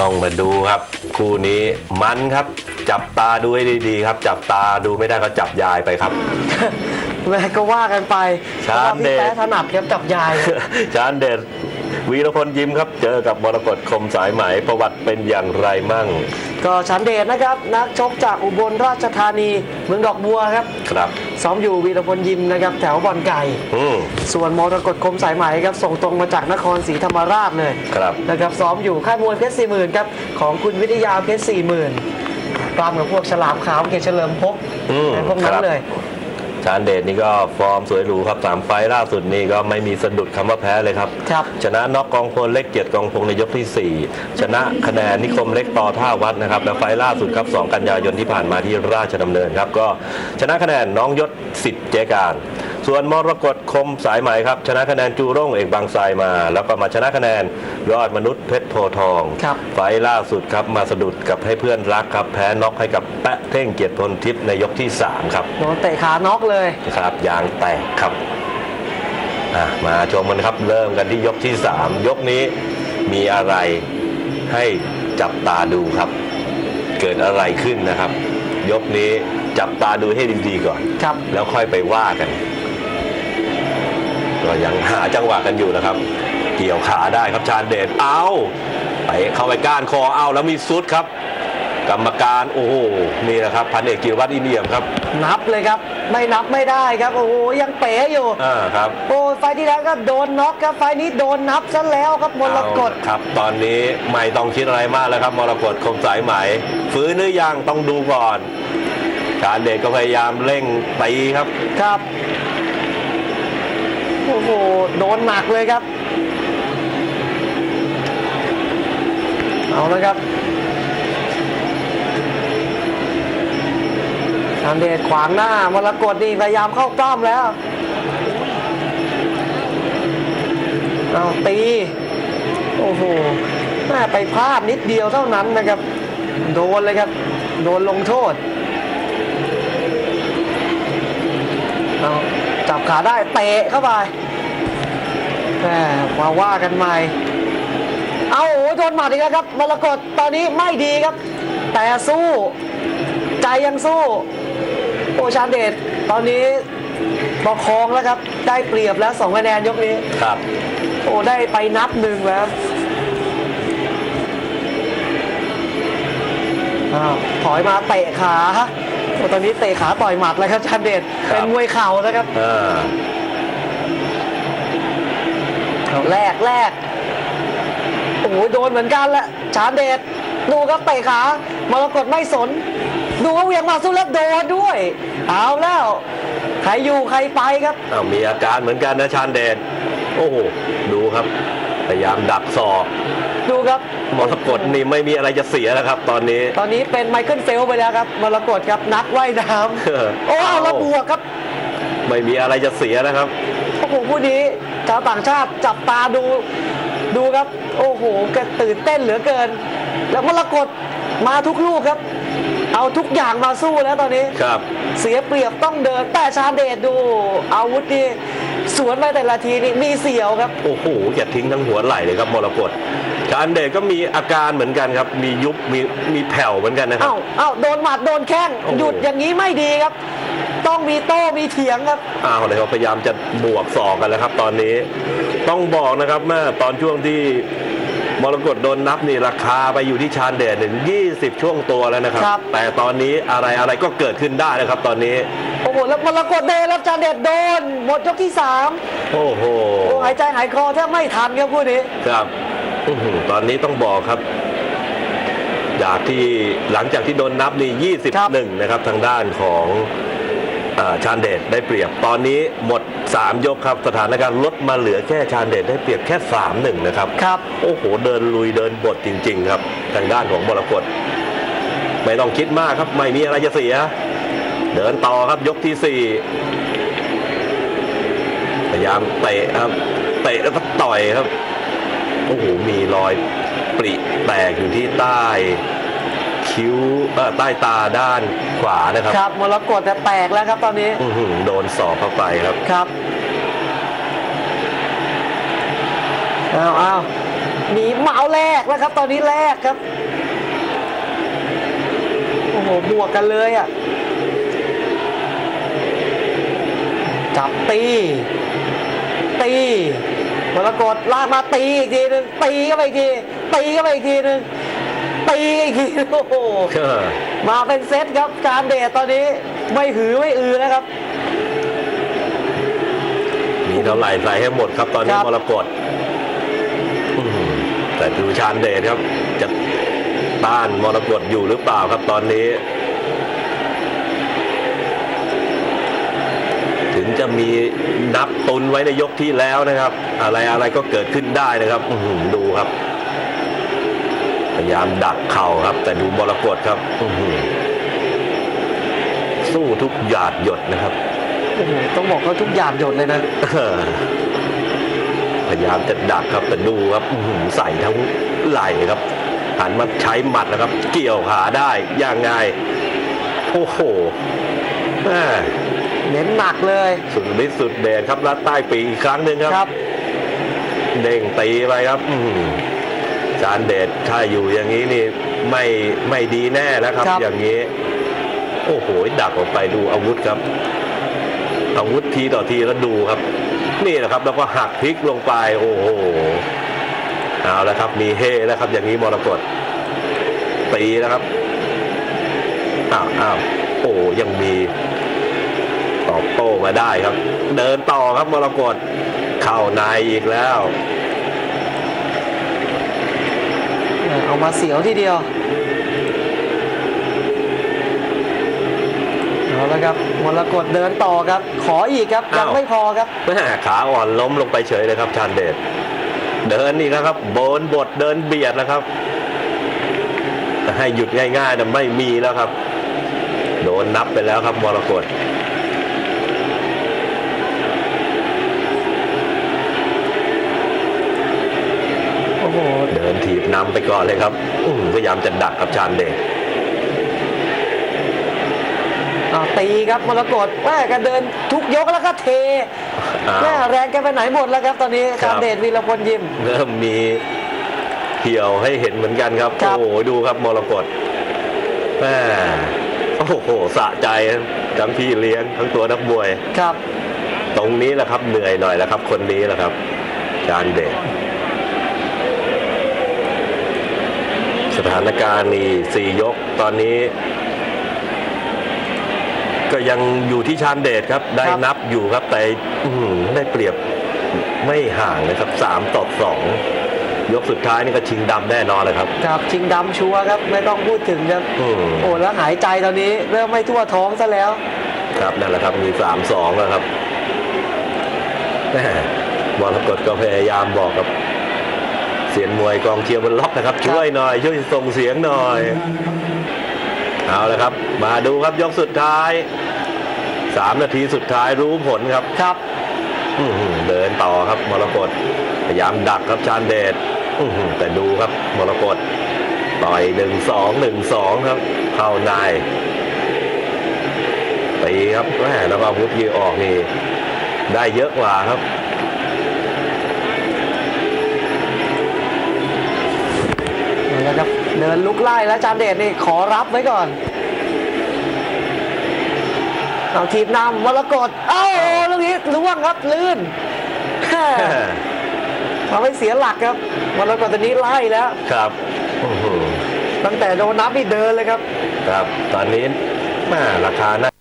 ต้องมาดูครับ คู่นี้มันครับ จับตาดูให้ดีๆครับ จับตาดูไม่ได้ก็จับยายไปครับ แม่ก็ว่ากันไปเพชาราะญว่าเดพี่ชแป๊ะถนัดครับจับยาย จานเด็ดวีรพลยิ้มครับ เจอกับมรกตคมสายไหมประวัติเป็นอย่างไรมั่งก็ชันเดชนะครับ นักชกจากอุบลราชธานีเมืองดอกบัวครับ ครับ ซ้อมอยู่วีรพลยิมนะครับแถวบอลไก่อืม ส่วนมรกตคมสายไหมครับส่งตรงมาจากนครศรีธรรมราชเลยครับ นะครับซ้อมอยู่ค่ายมวยเพชรสี่หมื่นครับของคุณวิทยาเพชรสี่หมื่นปรามกับพวกฉลามขาวเกศเฉลิมภพอืมพวกนั้คนรับเลย ชานเดชนี่ก็ฟอร์มสวยหรูครับสามไฟล์ล่าสุดนี่ก็ไม่มีสะดุดคำว่าแพ้เลยครับครับ ชนะน็อกกองพลเล็กเกียรติกองพงในยกที่ 4 ชนะคะแนนนิคมเล็กต่อท่าวัดนะครับและไฟล์ล่าสุดครับ 2 กันยายนที่ผ่านมาที่ราชดำเนินครับก็ชนะคะแนนน้องยศสิทธิ์เจการ ส่วนมรกตคมสายไหมครับ ชนะคะแนนจูร่งเอกบางไทรมา แล้วก็มาชนะคะแนนยอดมนุษย์เพชรโพธิ์ทอง ครับ ไฟล์ล่าสุดครับมาสะดุดกับให้เพื่อนรักครับ แพ้น็อกให้กับแปะเท่งเกียรติพลทิพย์ในยกที่สามครับโดนเตะขาน็อกเลยครับยางแตกครับอะมาชมกันครับเริ่มกันที่ยกที่ 3 ยกนี้มีอะไรให้จับตาดูครับ เกิดอะไรขึ้นนะครับ ยกนี้จับตาดูให้ดีๆก่อน ครับ แล้วค่อยไปว่ากัน ก็ยังหาจังหวะกันอยู่นะครับ เกี่ยวขาได้ครับชาญเดชเอาไปเข้าไปก้านคอเอาแล้วมีซุดครับ กรรมการโอ้โหนี่นะครับพันเอกกิรวัตรอินเดียมครับ นับเลยครับ ไม่นับไม่ได้ครับ โอ้โหยังเป๋อยู่อ่าครับโอ้ไฟล์ที่แล้วก็โดนน็อกครับไฟล์นี้โดนนับซะแล้วครับมรกตเอาครับ ตอนนี้ไม่ต้องคิดอะไรมากแล้วครับมรกตคมสายไหมฟื้นหรือยังต้องดูก่อนการเดชก็พยายามเร่งตีครับ ครับ โอ้โห โดนหนักเลยครับ เอาแล้วครับทันเดชขวางหน้ามรกตนี่พยายามเข้าป้อมแล้ว เอาตี โอ้โหแม่ไปพลาดนิดเดียวเท่านั้นนะครับ โดนเลยครับ โดนลงโทษ เอา จับขาได้เตะเข้าไปแหมมาว่ากันใหม่ เอาโอ้โหโดนหมัดอีกแล้วครับมรกตตอนนี้ไม่ดีครับ แต่สู้ ใจยังสู้โอชาญเดชตอนนี้ประคองแล้วครับ ได้เปรียบแล้วสองคะแนนยกนี้ครับ โอ้ได้ไปนับหนึ่งแล้วอ้าวถอยมาเตะขาโอ้ ตอนนี้เตะขาต่อยหมัดแล้วครับชาญเดชครับ เป็นมวยเข่านะครับอ่าแรกแรกโอ้โหโดนเหมือนกันแหละชาญเดชดูครับเตะขามรกตไม่สน ดูว่าเหวียงมาสู้แล้วโดนด้วย เอาแล้วใครอยู่ใครไปครับเอามีอาการเหมือนกันนะชานเดชโอ้โห ดูครับ พยายามดักศอก ดูครับ มรกตนี่ไม่มีอะไรจะเสียแล้วครับ ตอนนี้ ตอนนี้เป็นไมเคิลเฟลไปแล้วครับมรกตครับนักว่ายน้ำโอ้เอาแล้วบวกครับไม่มีอะไรจะเสียนะครับ โอ้โหผู้นี้ชาวต่างชาติจับตาดูดูครับ โอ้โหแกตื่นเต้นเหลือเกิน แล้วมรกตมาทุกลูกครับ เอาทุกอย่างมาสู้แล้วตอนนี้ ครับ เสียเปรียบต้องเดินแต่ชาเดชดูอาวุธนี่สวนไปแต่ละทีนี่มีเสียวครับ โอ้โหอย่าทิ้งทั้งหัวไหล่เลยครับมรกต ชานเดชก็มีอาการเหมือนกันครับ มียุบมีมีแผ่วเหมือนกันนะครับ เอ้าเอ้าโดนหมัดโดนแข้งโอ้โห หยุดอย่างนี้ไม่ดีครับ ต้องมีโต้มีเถียงครับ อ้าวเลยครับพยายามจะบวกศอกกันแล้วครับ ตอนนี้ต้องบอกนะครับแม่ตอนช่วงที่มรกตโดนนับนี่ราคาไปอยู่ที่ชานเดชถึง20 ช่วงตัวแล้วนะครับ ครับ แต่ตอนนี้อะไรอะไรก็เกิดขึ้นได้นะครับ ตอนนี้ โอ้โหแล้วมรกตเดชแล้วชาเดชโดน หมดยกที่สามโอ้โหโอ้หายใจหายคอแทบไม่ทันครับคู่นี้ ครับ อื้อหือตอนนี้ต้องบอกครับ จากที่หลังจากที่โดนนับนี่ครับ 21 นะครับ ทางด้านของอาชาญเดชได้เปรียบ ตอนนี้หมด 3 ยกครับ สถานการณ์ลดมาเหลือแค่ชาญเดชได้เปรียบแค่ 3-1 นะครับ ครับ โอ้โห เดินลุยเดินบทจริง ๆ ครับ ทางด้านของบรกตไม่ต้องคิดมากครับ ไม่มีอะไรจะเสีย เดินต่อครับยกที่4พยายามเตะครับ เตะแล้วก็ต่อยครับ โอ้โหมีรอยปริแตกอยู่ที่ใต้คิ้วเอ่อใต้ตาด้านขวานะครับครับมรกตจะแตกแล้วครับตอนนี้อื้อหือโดนสอบเข้าไปครับ ครับเอาเอาหนีเมาแรกแล้วครับ ตอนนี้แรกครับโอ้โหบวกกันเลยอะจับตี ตี มรกตลากมาตีอีกทีหนึงตีเข้าไปอีกทีตีเข้าไปอีกทีหนึงตีอีกทีโอ้โหเออมาเป็นเซตครับการเดทตอนนี้ไม่หือไม่อือนะครับ มีเท่าไหร่ใส่ให้หมดครับตอนนี้ครับ มรกตอื้อหือแต่ดูชานเดชครับ จะต้านมรกตอยู่หรือเปล่าครับตอนนี้ จะมีนับตุนไว้ในยกที่แล้วนะครับ อะไรอะไรก็เกิดขึ้นได้นะครับอื้อหือดูครับ พยายามดักเข่าครับ แต่ดูมรกตครับอื้อหือสู้ทุกหยาดหยดนะครับโอ้โหต้องบอกว่าทุกอย่างหยดเลยนะเออพยายามจะดักครับแต่ดูครับอื้อหือใส่ทั้งไหล่ครับหันมาใช้หมัดนะครับ เกี่ยวขาได้ยังไงโอ้โหแม่ เน้นหนักเลย สุดฤทธิ์สุดเดชครับรัดใต้ปีกอีกครั้งหนึ่งครับครับเด้งตีไปครับอื้อหือจานเดชถ้าอยู่อย่างนี้นี่ไม่ไม่ดีแน่นะครับครับ อย่างนี้ โอ้โหดักออกไปดูอาวุธครับ อาวุธทีต่อทีแล้วดูครับ นี่แหละครับ แล้วก็หักพลิกลงไป โอ้โหเอาแล้วครับ มีเฮแล้วครับ อย่างนี้มรกตตีนะครับอ้าวอ้าวโอ้ยังมีต อบโต้มาได้ครับ เดินต่อครับมรกตเข้าในอีกแล้ว เอามาเสียวทีเดียวเอาละครับมรกตเดินต่อครับ ขออีกครับยังอ้าวไม่พอครับแม่ขาอ่อนล้มลงไปเฉยเลยครับชานเดชเดินนี่นะครับโบนบทเดินเบียดแล้วครับแต่ให้หยุดง่ายๆนะไม่มีแล้วครับ โดนนับไปแล้วครับมรกต เดินถีบนำไปก่อนเลยครับอื้อหือพยายามจะดักกับชานเดชเอาตีครับมรกตแม่กันเดินทุกยกแล้วก็เทอ้าวแม่แรงแกไปไหนหมดแล้วครับ ตอนนี้ครักาบรเดชวีรพลยิมเริ่มมีเหี่ยวให้เห็นเหมือนกันครับครับ โอ้โหดูครับมรกตแม่โอ้โหสะใจทั้งพี่เลี้ยงทั้งตัวนักมวยครับ ตรงนี้แหละครับเหนื่อยหน่อยแล้วครับ คนนี้แหละครับ จานเดช ถานการณ์นี่สี่ยกตอนนี้ ก็ยังอยู่ที่ชานเดชครับ ได้ครับ นับอยู่ครับแต่อื้อหือได้เปรียบไม่ห่างนะครับสามต่อสองยกสุดท้ายนี่ก็ชิงดำแน่นอนเลยครับ ครับชิงดำชัวร์ครับไม่ต้องพูดถึงครับอืม โอ้แล้วหายใจตอนนี้ เริ่มไม่ทั่วท้องซะแล้ว ครับนั่นแหละครับมีสามสองแล้วครับแม่มรกตก็พยายามบอกกับ เสียนมวยกองเชียร์บนล็อกนะครับ ช่วยหน่อย ช่วยส่งเสียงหน่อย เอาละครับ มาดูครับยกสุดท้ายสามนาทีสุดท้ายรู้ผลครับครับอื้อหือเดินต่อครับมรกตพยายามดักครับชานเดชอื้อหือแต่ดูครับมรกตต่อยหนึ่งสองหนึ่งสองครับ เข้าในตีครับแม่แล้วก็อาวุธยีออกนี่ได้เยอะกว่าครับ นี่แหละครับเดินลุกไล่แล้วจานเดชนี่ขอรับไว้ก่อนเอาทีมนำมรกตเอ้าลูกนี้ล่วงครับลื่นแม่ทำให้เสียหลักครับมรกตตอนนี้ไล่แล้วครับอื้อหือตั้งแต่โดนนับนี่เดินเลยครับ ครับ ตอนนี้แม่ราคาน่า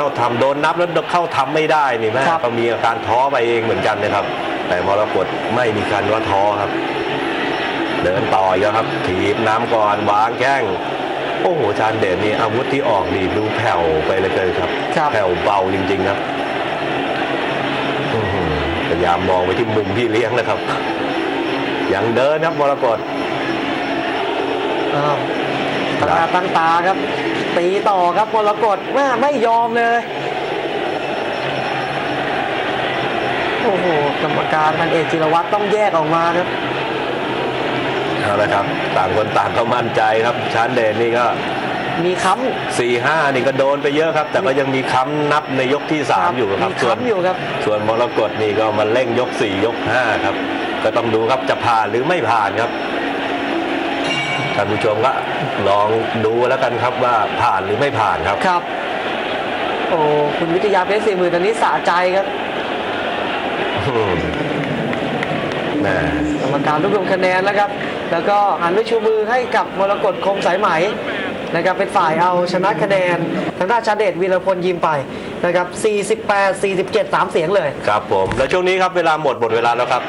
เข้าทำโดนนับแล้วเข้าทำไม่ได้นี่แม่ครับก็มีอาการท้อไปเองเหมือนกันนะครับ แต่มรกตไม่มีการว่าท้อครับ เดินต่ออีกแล้วครับถีบน้ำก่อนวางแข้งโอ้โหชานเดชนี่อาวุธที่ออกดีดูแผ่วไปเลยเกินครับครับแผ่วเบาจริง ๆ ครับอื้อหือพยายามมองไปที่มุมพี่เลี้ยงนะครับ ยังเดินครับมรกตอ้าว ตั้งหน้าตั้งตาครับ ตีต่อครับมรกตแม่ไม่ยอมเลย โอ้โหกรรมการพันเอกจิรวัตรต้องแยกออกมาครับเอาละครับ ต่างคนต่างก็มั่นใจครับชานเดชนี่ก็มีค้สี่ห้านี่ก็โดนไปเยอะครับ แต่ก็ยังมีค้ำนับในยกที่ำ3อยู่ครับมีส่วนค้ำอยู่ครับ ส่วนมรกตนี่ก็มาเร่งยก4ยก5ครับ ก็ต้องดูครับจะผ่านหรือไม่ผ่านครับ ท่านผู้ชมก็ลองดูแล้วกันครับว่าผ่านหรือไม่ผ่านครับ ครับ โอ้คุณวิทยาเพชรสี่หมื่นตอนนี้สะใจครับอืมแหม่กรรมการรวบรวมคะแนนแล้วครับ แล้วก็หันไปชูมือให้กับมรกตคมสายไหมนะครับเป็นฝ่ายเอาชนะคะแนนทางด้านชาเดชวีรพลยิมไปนะครับ 48 47 3 เสียงเลย ครับผม แล้วช่วงนี้ครับเวลาหมดหมดเวลาแล้วครับ